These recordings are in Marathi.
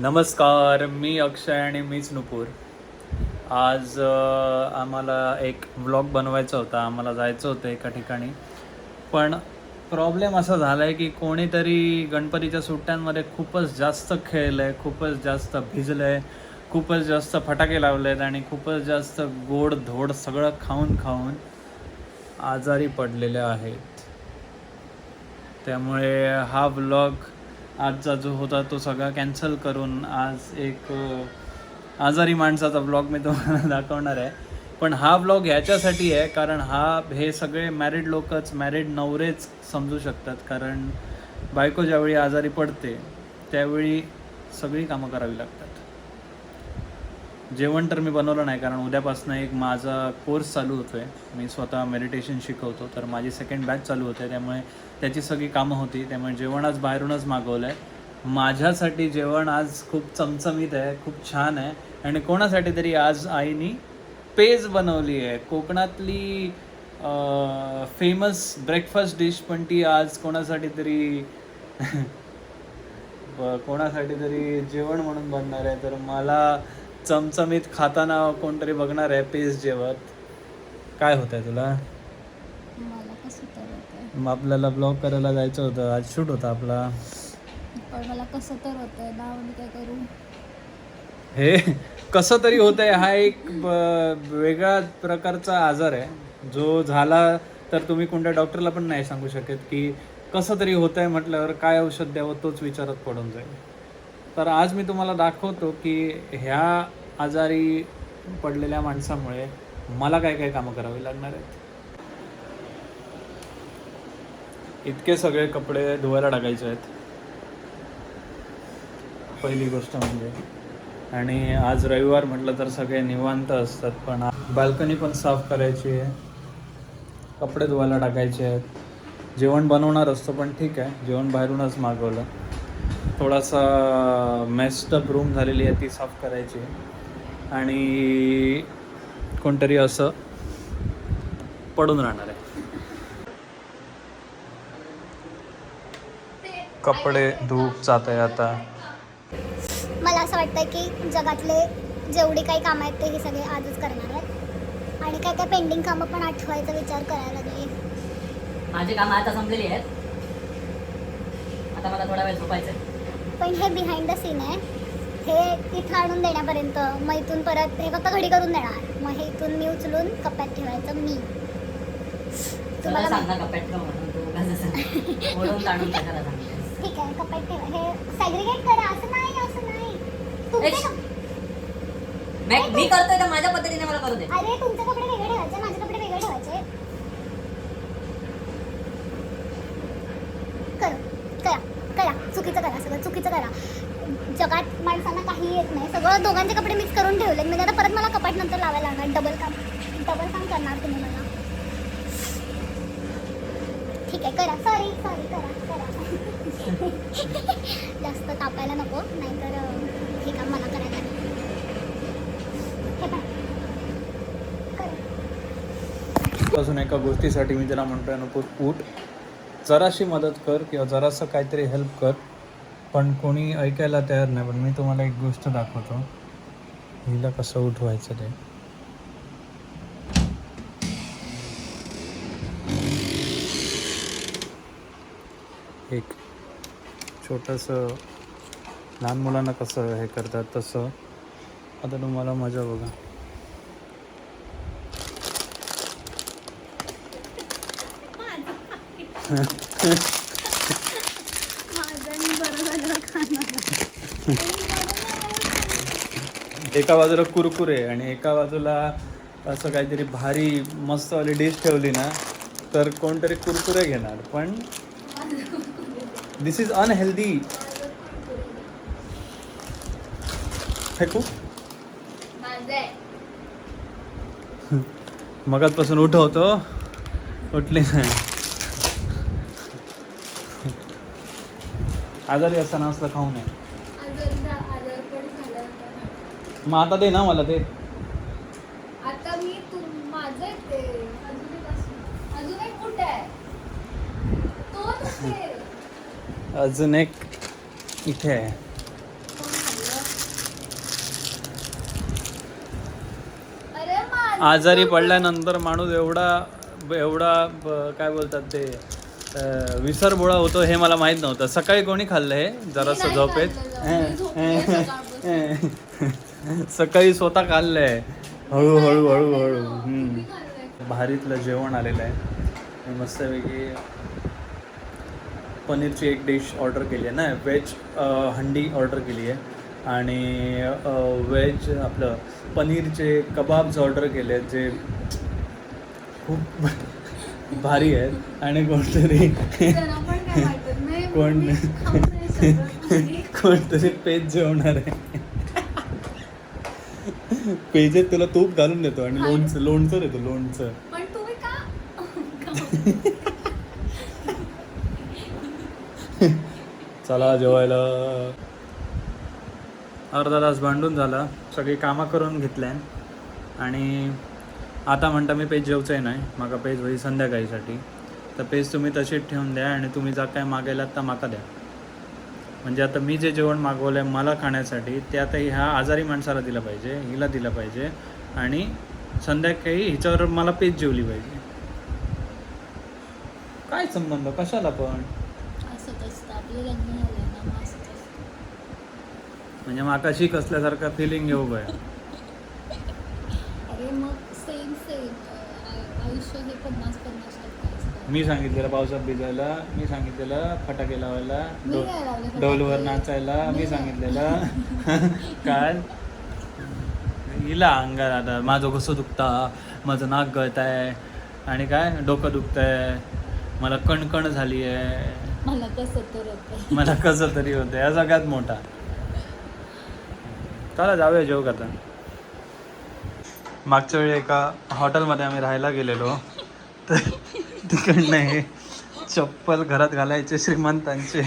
नमस्कार मी अक्षय आणि मीच नुपूर. आज आम्हाला एक व्लॉग बनवायचा होता. आम्हाला जायचं होतं एका ठिकाणी. पण प्रॉब्लेम असा झाला आहे की कोणीतरी गणपतीच्या सुट्ट्यांमध्ये खूपच जास्त खेळलं आहे खूपच जास्त भिजलं आहे खूपच जास्त फटाके लावले आहेत आणि खूपच जास्त गोड धोड सगळं खाऊन खाऊन आजारी पडलेले आहेत. त्यामुळे हा व्लॉग आजचा जो होता तो सगळा कॅन्सल करून आज एक आजारी माणसाचा ब्लॉग मी तुम्हाला दाखवणार आहे. पण हा व्लॉग ह्याच्यासाठी आहे कारण हा हे सगळे मॅरिड लोकच मॅरिड नवरेच समजू शकतात. कारण बायको ज्यावेळी आजारी पडते त्यावेळी सगळी कामं करावी लागतात. जेवण तर मी बनवलं नाही कारण उद्यापासून एक माझा कोर्स चालू होतो आहे मी स्वतः मेडिटेशन शिकवतो तर माझी सेकंड बॅच चालू होते त्यामुळे त्याची सगळी कामं होती त्यामुळे जेवण आज बाहेरूनच मागवलं आहे माझ्यासाठी जेवण आज खूप चमचमीत आहे खूप छान आहे आणि कोणासाठी तरी आज आईनी पेज बनवली आहे. कोकणातली फेमस ब्रेकफास्ट डिश पण ती आज कोणासाठी तरी कोणासाठी तरी जेवण म्हणून बनणार आहे. तर मला चमचमीत खाताना कोणतरी बघणार आहे पेज जेवत? काय होत आहे तुला? मला कसं तर होतंय? मग आपल्याला ब्लॉग करायला जायचं होतं. आज शूट होता आपला. पण मला कसं तर होतंय. ना मी काय करू? हे कसं तरी होत आहे हा एक ब- वेगळा प्रकारचा आजार आहे. जो झाला तर तुम्ही कोणत्या डॉक्टरला पण नाही सांगू शकत की कसं तरी होत आहे म्हटल्यावर काय औषध द्यावं तोच विचारात पडून जाईल. तर आज मी तुम्हाला दाखवतो की ह्या आजारी पडलेल्या माणसामुळे मला काय काय कामं करावी लागणार आहेत. इतके सगळे कपडे धुवायला टाकायचे आहेत. पहिली गोष्ट म्हणजे. आणि आज रविवार म्हटलं तर सगळे निवांत असतात पण बाल्कनी पण साफ करायची आहे. कपडे धुवायला टाकायचे आहेत. जेवण बनवणार असतो पण ठीक आहे. जेवण बाहेरूनच मागवलं. थोडासा मेस्टअप रूम झालेली आहे ती साफ करायची. आहे आणि कोणतरी असं पडून राहणार आहे. कपडे धूप जात आहे आता. मला असं वाटतं की जगातले जेवढे काही कामं आहेत ते हे सगळे आजच करणार आहेत. आणि काय काय पेंडिंग कामं पण आठवायचा विचार करायला लागले. माझी कामं आता संपलेली आहेत. आता मला थोडा वेळ झोपायचं आहे. पण हे बिहाइंड द सीन आहे. हे इथं आणून देण्यापर्यंत मग इथून परत हे फक्त घडी करून देणार. मग हे इथून मी उचलून कप्प्यात ठेवायचं मी. तुम्हाला ठीक आहे कप्प्यात ठेवा. हे सॅग्रिगेट करा. असं नाही असं नाही. तुमचे मी- मी करतोय तर माझ्या पद्धतीने मला करू दे. अरे तुमचे कपडे वेगळे ठेवायचे माझे कपडे वेगळे ठेवायचे करा करा करा चुकीचं करा चुकीचं करा. जगात माणसांना काही येत नाही. सगळं दोघांचे कपडे मिक्स करून ठेवले म्हणजे आता परत मला कपाट नंतर लावायला लागणार. डबल काम डबल काम करणार तुम्ही मला. ठीक आहे करा. सॉरी सॉरी करा करा. जास्त तापायला नको. नाहीतर हे काम मला करायला अजून एका गोष्टीसाठी मी त्याला म्हणतोय नको उठ. जराशी मदत कर किंवा जरासं काहीतरी हेल्प कर. पण कोणी ऐकायला तयार नाही पण मी तुम्हाला एक गोष्ट दाखवतो. हिला कसं उठवायचं ते. एक छोटंसं लहान मुलांना कसं हे करतात तसं. आता तुम्हाला मजा बघा. एका बाजूला कुरकुरे आणि एका बाजूला असं काहीतरी भारी मस्तवाली डिश ठेवली ना तर कोणतरी कुरकुरे घेणार. पण दिस इज अनहेल्दी फेकू मगातपासून उठवतो. उठली नाही. आजारी असताना असलं खाऊ नये. मग आता दे ना मला ते अजून एक इथे आहे. आजारी पडल्यानंतर माणूस एवढा एवढा काय बोलतात ते? विसरबोळा होतो हे मला माहीत नव्हतं. सकाळी कोणी खाल्लं हे? जरासं झोपेत? सकाळपासून. सकाळी स्वतः खाल्लंय हळू हळू हळू हळू. हम्म. मी खाल्लंय. भारीतलं जेवण आलेलं आहे. मस्तपैकी पनीरची एक डिश ऑर्डर केली आहे ना? व्हेज हंडी ऑर्डर केली आहे. आणि व्हेज आपलं पनीरचे कबाब्स ऑर्डर केले आहेत जे खूप भारी आहेत आणि कोणतरी कोण- कोणतरी पेज जेवणार आहे. पेजेत तुला तूप घालून देतो आणि लोणचं लोणचं देतो लोणचं. चला जेवायला. अर्धा तास भांडून झाला. सगळी कामं करून घेतल्या आणि आता म्हणता मी पेज जेवचंय नाही माका पेज होई संध्याकाळीसाठी. तर पेज तुम्ही तशीच ठेवून द्या आणि तुम्ही जा काय मागायलात तर माका द्या. म्हणजे आता मी जे जेवण मागवलं आहे मला खाण्यासाठी ते आता ह्या आजारी माणसाला दिलं पाहिजे हिला दिलं पाहिजे आणि संध्याकाळी हिच्यावर मला पेज जेवली पाहिजे. काय संबंध? कशाला पण? म्हणजे माका शीक असल्यासारखा फिलिंग येऊ गया सेम सेम आयुष्य हे पन्नास पन्नास टक्के असतं मी सांगितलेलं पावसात भिजायला मी सांगितलेलं फटाके लावायला मी डो- काय लावले? फटाके? डोलवर नाचायला मी सांगितलेलं. काय? हिला अंगात आता माझं कसं दुखता? माझं नाक गळत आहे आणि काय? डोकं दुखत आहे मला कणकण झाली आहे मला कसं तर होतं मला कसं तरी होतं या सगळ्यात मोठा. चला जाऊया जेव करता मागच्या वेळी एका हॉटेलमध्ये आम्ही राहायला गेलेलो. तर तिकडनं हे चप्पल घरात घालायचे श्रीमंतांचे.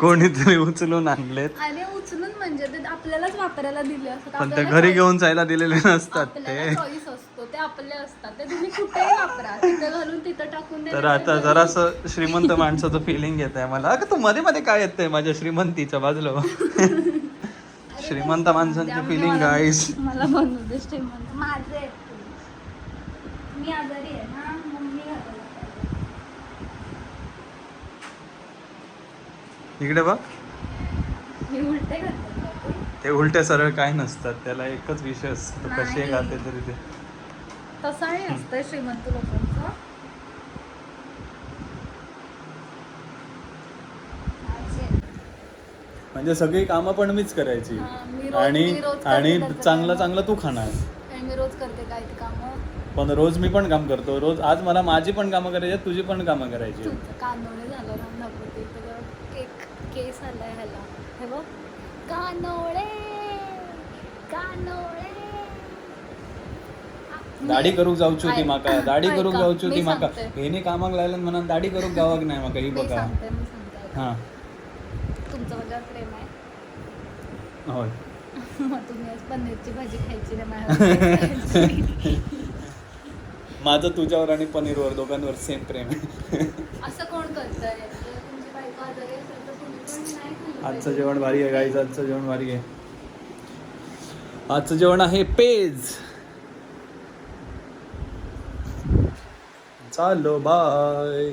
कोणीतरी उचलून आणलेत. अरे उचलून म्हणजे ते आपल्यालाच वापरायला दिले असतात. पण ते आपल्याला घरी choice- घेऊन जायला दिलेले नसतात ते. असतो. आपले असतात. ते तुम्ही कुठेही वापरा. तिथं घालून तिथं टाकून द्या तर आता जरासं श्रीमंत माणसाचं फिलिंग येत आहे मला. अगं तू मध्ये मध्ये काय येतंय माझ्या श्रीमंतीच्या बाजूला? श्रीमंत माणसांची फिलिंग गाईस मला बनवू दे श्रीमंत. माझे आहेत ते. मी आजारी आहे ना मम्मी इकडे बघ. मी उलटे ते? उलटे सरळ काय नसतात त्याला एकच विषय असतो कसे नाही. घालते तरी ते. तसं नाही असतंय श्रीमंत लोकांचं माझे. म्हणजे सगळी कामं पण मीच करायची. हा, मी रोज- आणि मी रोज करते आणि त्याचं चांगलं काम. चांगलं तू खाणार. आणि मी रोज करते काय ते कामं. पण रोज मी पण काम करतो. रोज आज मला माझी पण कामं करायची आहेत, तुझी पण कामं करायची आहेत. तुमचं कानोळे झालं राम दाखवते तर एक केस आलाय ह्याला. हे बघ. कानोळे कानोळे. दाढी करूक जाऊची होती ऐक- माका. दाढी करूक जाऊची होती मी माका. सांगते. हेने कामाक लागलं म्हणून दाढी करूक गावाक नाही माका ही मी बघा. सांगते मी सांगते. हा. तुमचं माझ्यावर प्रेम आहे. होय. मग तुम्ही आज पनीरची भाजी खायची खायची. माझं तुझ्यावर आणि पनीरवर दोघांवर सेम प्रेम आहे. असं कोण करतंय? जर तुमची बायको आजारी असेल तर तुम्ही पण नाही खाल्लं आजचं. जेवण भारी आहे गाईज आजचं जेवण भारी आहे. आजचं जेवण आहे पेज. चालो बाय.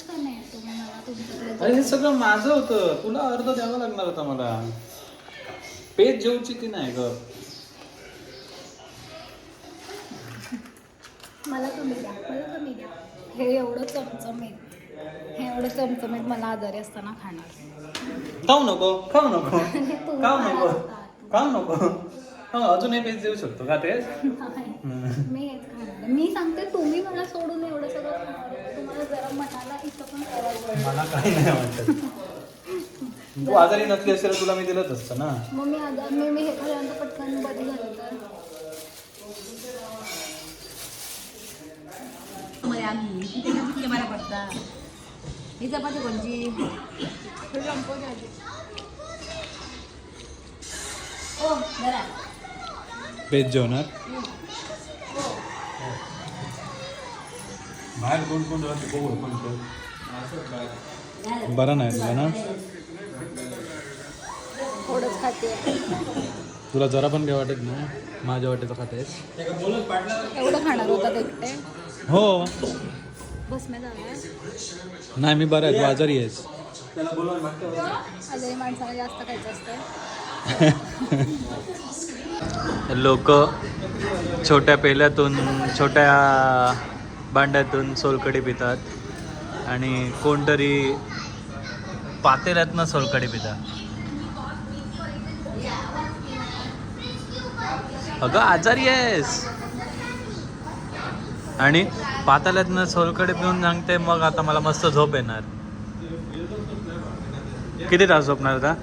खुश का नाही तुम्ही मला तुमच्याकडे? अरे हे सगळं माझं होतं. तुला अर्ध द्यावं लागणार होता मला. पेज जेवची ती नाही ग? मला तुम्ही द्या मला तुम्ही द्या. हे एवढं चमचमीत हे एवढं चमचमीत मला आजारी असताना खाणार. खाऊ नको खाऊ नको. खाऊ नको. खाऊ नको. हा अजून हे पेज देऊ शकतो का तेच. मी हेच खाणार आहे. मी सांगते तुम्ही मला सोडून एवढं सगळं खाणार आहे. तुम्हाला जरा मनाला इथं पण करायला पाहिजे. मला काही नाही वाटत तू आजारी नसली असेल तर तुला मी दिलंच असतं ना मग मी आता मी मी हे पटकन बरी झालं तर मध्ये आम्ही तिथे का तिथे मला पडता ही चपाती कोणची. ओ जरा पेज जेवणार? बाहेर कोण कोण राहते बघू पण बरं नाही तुला ना? खाते. तुला जरा पण काय वाटत ना माझ्या वाटेचं खातेस एवढं खाणार होतात एकटे? हो. बस मी जाणार नाही मी बरं आहे. तू आजारी आहेस. आजारी माणसाला जास्त खायचं असतं. लोक छोट्या पेल्यातून छोट्या भांड्यातून सोलकडी पितात आणि कोणतरी पातेल्यातनं सोलकडी पितात. अगं आजारी आहेस. आणि पातेल्यातनं सोलकडे पिऊन सांगते मग आता मला मस्त झोप येणार. किती तास झोपणार आता?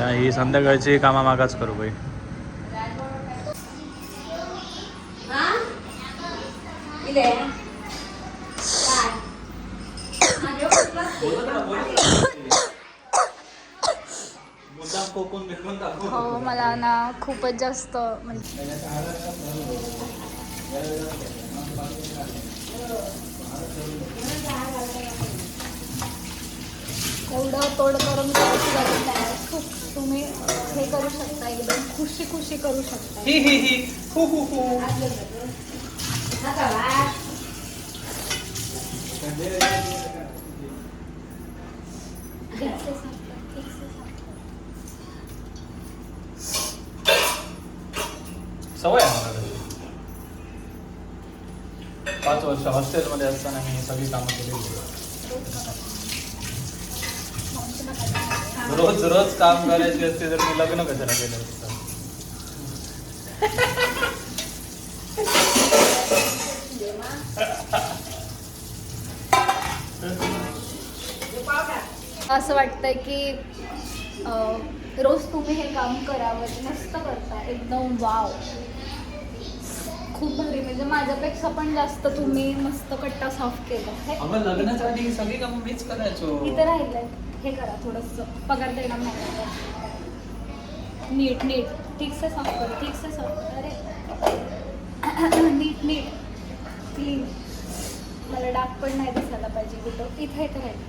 ही संध्याकाळची कामा मागाच करू बाई. हो मला ना खूपच जास्त म्हणजे एवढं तोड करून तुम्ही हे करू शकता एकदम खुशी खुशी करू शकता. ही ही ही. हु हु हु. सवय आहे मला तशी. पाच वर्ष हॉस्टेलमध्ये असताना मी सगळी कामं केली. रोज रोज काम करायची असते तर मी लग्न कशाला केलं असतं? असं वाटतंय की अं, रोज तुम्ही हे काम करावं मस्त करता एकदम वाव. खूप भारी म्हणजे माझ्यापेक्षा पण जास्त तुम्ही मस्त कट्टा साफ केला. हे आम्हाला लग्नाच्या आधी ही सगळी कामं मीच करायचो. इथं राहिलंय. हे करा थोडंसं. पगार देणार नाही. नीट नीट. ठीक से साफ कर ठीक से साफ अरे. नीट नीट. क्लीन मला डाग पण नाही दिसायला पाहिजे कुठं. इथं इथं राहील.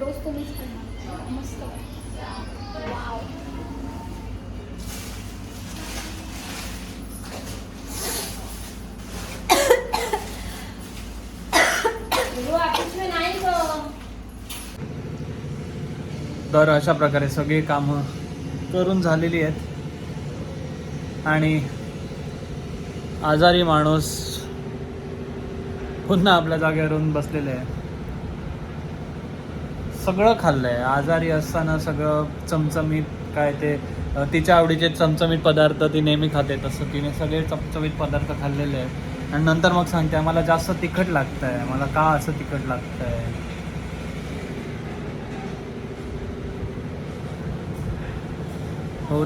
रोज तुम्हीच करणार. मस्त. वाव तर अशा प्रकारे सगळी कामं करून झालेली आहेत. आणि आजारी माणूस पुन्हा आपल्या जागेवरून बसलेले आहे. सगळं खाल्लं आहे आजारी असताना सगळं चमचमीत काय ते तिच्या आवडीचे चमचमीत पदार्थ ती नेहमी खाते तसं तिने सगळे चमचमीत पदार्थ खाल्लेले आहेत. आणि नंतर मग सांगते मला जास्त तिखट लागतंय. मला का असं तिखट लागतंय? आहे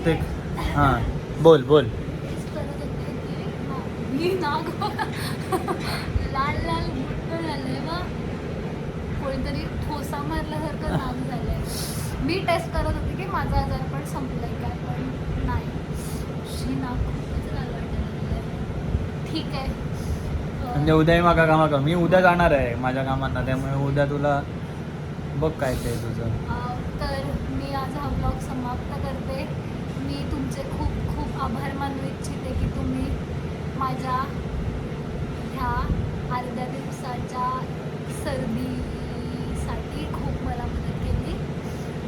ते हां. बोल बोल. मी लाल लाल बुट्ट झालंय बा कोणीतरी ठोसा मारल्यासारखं नाग झालंय मी टेस्ट करत होते की माझा आजार पण संपलाय काय पण नाही शी नाग खूपच लाल वाटायला. ठीक आहे म्हणजे उद्याही मागा कामा का मी उद्या जाणार आहे माझ्या कामांना त्यामुळे उद्या तुला बघ काय ते तुझं. तर मी आज हा ब्लॉग समाप्त करते. मी तुमचे खूप खूप आभार मानू इच्छिते की तुम्ही माझ्या ह्या अर्ध्या दिवसाच्या सर्दीसाठी खूप मला मदत केली.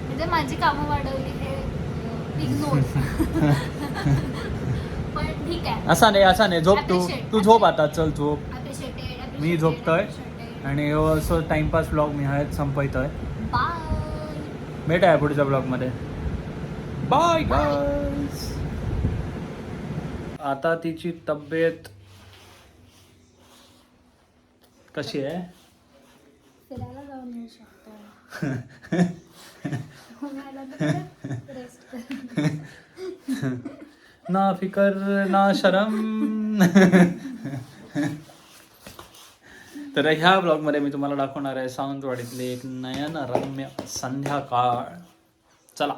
म्हणजे माझी कामं वाढवली हे इग्नोर पण ठीक आहे. असा नाही असा नाही. झोप तू. तू झोप आता. चल झोप. मी झोपतोय. आणि असं टाइमपास ब्लॉग मी आहेत संपवतोय. भेटाय पुढच्या ब्लॉगमध्ये बाय गाईज आता तिची तब्येत कशी आहे? ना फिकर ना शरम. तर ह्या ब्लॉगमध्ये मी तुम्हाला दाखवणार आहे सावंतवाडीतली एक नयन रम्य संध्याकाळ. चला.